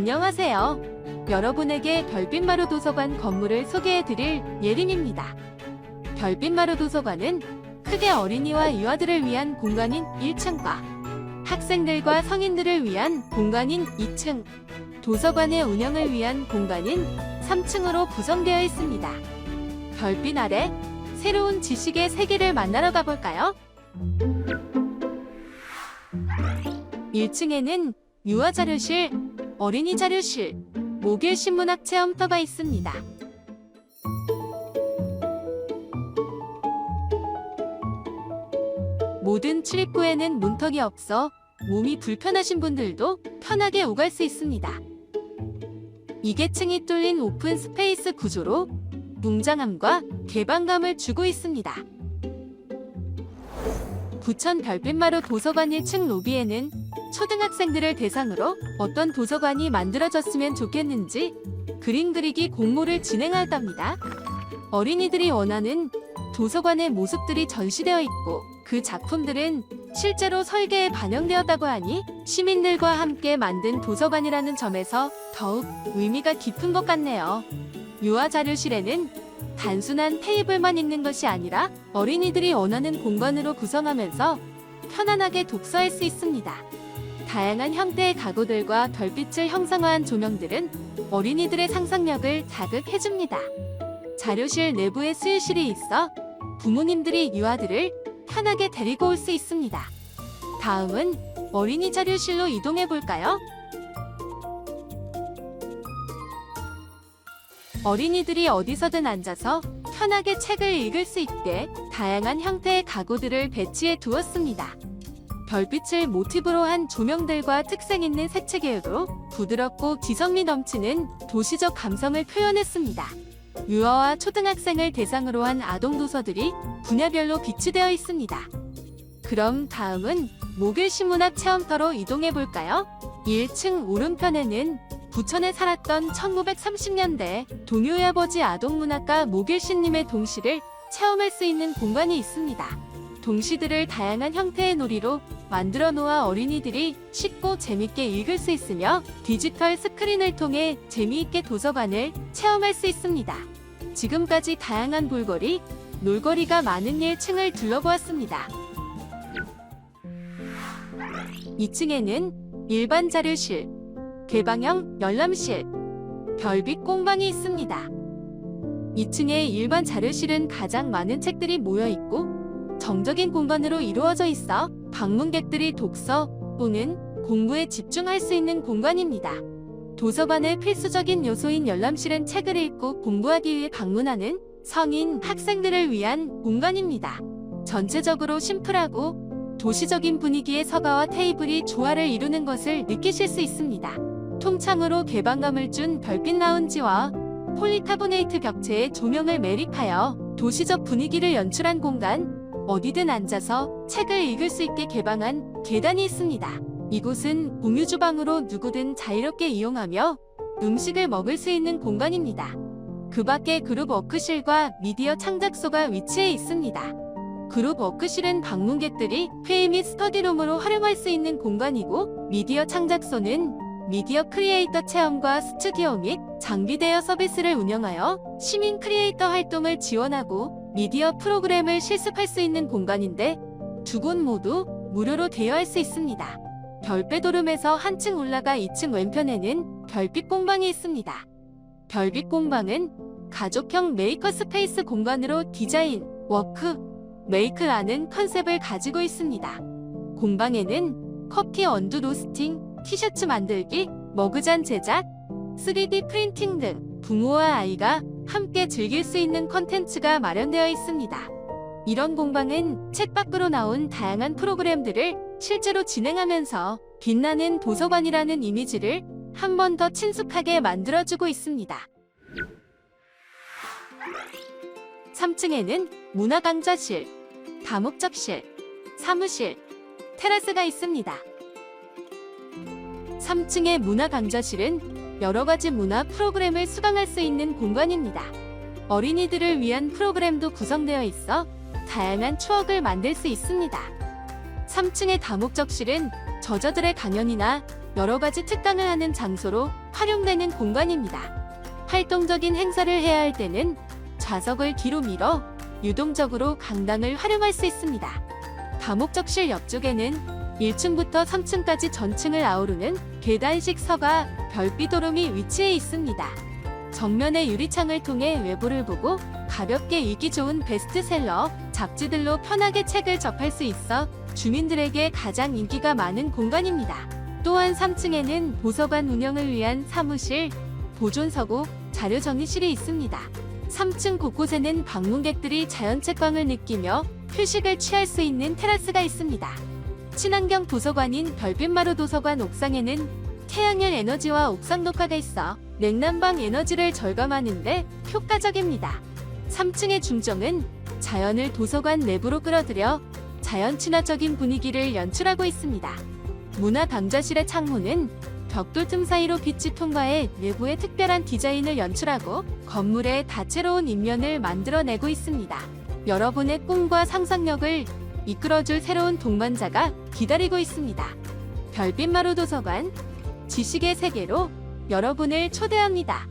안녕하세요. 여러분에게 별빛마루 도서관 건물을 소개해드릴 예림입니다. 별빛마루 도서관은 크게 어린이와 유아들을 위한 공간인 1층과 학생들과 성인들을 위한 공간인 2층, 도서관의 운영을 위한 공간인 3층으로 구성되어 있습니다. 별빛 아래 새로운 지식의 세계를 만나러 가볼까요? 1층에는 유아 자료실, 어린이 자료실, 목일 신문학 체험터가 있습니다. 모든 출입구에는 문턱이 없어 몸이 불편하신 분들도 편하게 오갈 수 있습니다. 이계층이 뚫린 오픈 스페이스 구조로 웅장함과 개방감을 주고 있습니다. 부천 별빛마루 도서관 1층 로비에는 초등학생들을 대상으로 어떤 도서관이 만들어졌으면 좋겠는지 그림 그리기 공모를 진행할답니다. 어린이들이 원하는 도서관의 모습들이 전시되어 있고 그 작품들은 실제로 설계에 반영되었다고 하니 시민들과 함께 만든 도서관이라는 점에서 더욱 의미가 깊은 것 같네요. 유아 자료실에는 단순한 테이블만 있는 것이 아니라 어린이들이 원하는 공간으로 구성하면서 편안하게 독서할 수 있습니다. 다양한 형태의 가구들과 별빛을 형상화한 조명들은 어린이들의 상상력을 자극해줍니다. 자료실 내부에 수유실이 있어 부모님들이 유아들을 편하게 데리고 올 수 있습니다. 다음은 어린이 자료실로 이동해 볼까요? 어린이들이 어디서든 앉아서 편하게 책을 읽을 수 있게 다양한 형태의 가구들을 배치해 두었습니다. 별빛을 모티브로 한 조명들과 특색 있는 색채 계열로 부드럽고 지성미 넘치는 도시적 감성을 표현했습니다. 유아와 초등학생을 대상으로 한 아동 도서들이 분야별로 비치되어 있습니다. 그럼 다음은 목일 신문학 체험터로 이동해 볼까요? 1층 오른편에는 부천에 살았던 1930년대 동요의 아버지 아동문학가 목일신님의 동시를 체험할 수 있는 공간이 있습니다. 동시들을 다양한 형태의 놀이로 만들어 놓아 어린이들이 쉽고 재밌게 읽을 수 있으며 디지털 스크린을 통해 재미있게 도서관을 체험할 수 있습니다. 지금까지 다양한 볼거리, 놀거리가 많은 1층을 둘러보았습니다. 2층에는 일반 자료실, 개방형 열람실, 별빛 공방이 있습니다. 2층의 일반 자료실은 가장 많은 책들이 모여 있고 정적인 공간으로 이루어져 있어 방문객들이 독서 또는 공부에 집중할 수 있는 공간입니다. 도서관의 필수적인 요소인 열람실은 책을 읽고 공부하기 위해 방문하는 성인 학생들을 위한 공간입니다. 전체적으로 심플하고 도시적인 분위기의 서가와 테이블이 조화를 이루는 것을 느끼실 수 있습니다. 통창으로 개방감을 준 별빛 라운지와 폴리카보네이트 벽체의 조명을 매립하여 도시적 분위기를 연출한 공간, 어디든 앉아서 책을 읽을 수 있게 개방한 계단이 있습니다. 이곳은 공유 주방으로 누구든 자유롭게 이용하며 음식을 먹을 수 있는 공간입니다. 그 밖에 그룹 워크실과 미디어 창작소가 위치해 있습니다. 그룹 워크실은 방문객들이 회의 및 스터디룸으로 활용할 수 있는 공간이고 미디어 창작소는 미디어 크리에이터 체험과 스튜디오 및 장비 대여 서비스를 운영하여 시민 크리에이터 활동을 지원하고 미디어 프로그램을 실습할 수 있는 공간인데 두 곳 모두 무료로 대여할 수 있습니다. 별배도름에서 한층 올라가 2층 왼편에는 별빛 공방이 있습니다. 별빛 공방은 가족형 메이커 스페이스 공간으로 디자인, 워크, 메이크라는 컨셉을 가지고 있습니다. 공방에는 커피 언두 로스팅, 티셔츠 만들기, 머그잔 제작, 3D 프린팅 등 부모와 아이가 함께 즐길 수 있는 컨텐츠가 마련되어 있습니다. 이런 공방은 책 밖으로 나온 다양한 프로그램들을 실제로 진행하면서 빛나는 도서관이라는 이미지를 한 번 더 친숙하게 만들어주고 있습니다. 3층에는 문화강좌실, 다목적실, 사무실, 테라스가 있습니다. 3층의 문화강좌실은 여러 가지 문화 프로그램을 수강할 수 있는 공간입니다. 어린이들을 위한 프로그램도 구성되어 있어 다양한 추억을 만들 수 있습니다. 3층의 다목적실은 저자들의 강연이나 여러 가지 특강을 하는 장소로 활용되는 공간입니다. 활동적인 행사를 해야 할 때는 좌석을 뒤로 밀어 유동적으로 강당을 활용할 수 있습니다. 다목적실 옆쪽에는 1층부터 3층까지 전층을 아우르는 계단식 서가 별빛도름이 위치해 있습니다. 정면의 유리창을 통해 외부를 보고 가볍게 읽기 좋은 베스트셀러 잡지들로 편하게 책을 접할 수 있어 주민들에게 가장 인기가 많은 공간입니다. 또한 3층에는 도서관 운영을 위한 사무실, 보존서고, 자료 정리실이 있습니다. 3층 곳곳에는 방문객들이 자연 채광을 느끼며 휴식을 취할 수 있는 테라스가 있습니다. 친환경 도서관인 별빛마루 도서관 옥상에는 태양열 에너지와 옥상 녹화가 있어 냉난방 에너지를 절감하는데 효과적입니다. 3층의 중정은 자연을 도서관 내부로 끌어들여 자연 친화적인 분위기를 연출하고 있습니다. 문화 강좌실의 창문은 벽돌 틈 사이로 빛이 통과해 내부의 특별한 디자인을 연출하고 건물의 다채로운 인면을 만들어내고 있습니다. 여러분의 꿈과 상상력을 이끌어줄 새로운 동반자가 기다리고 있습니다. 별빛마루 도서관 지식의 세계로 여러분을 초대합니다.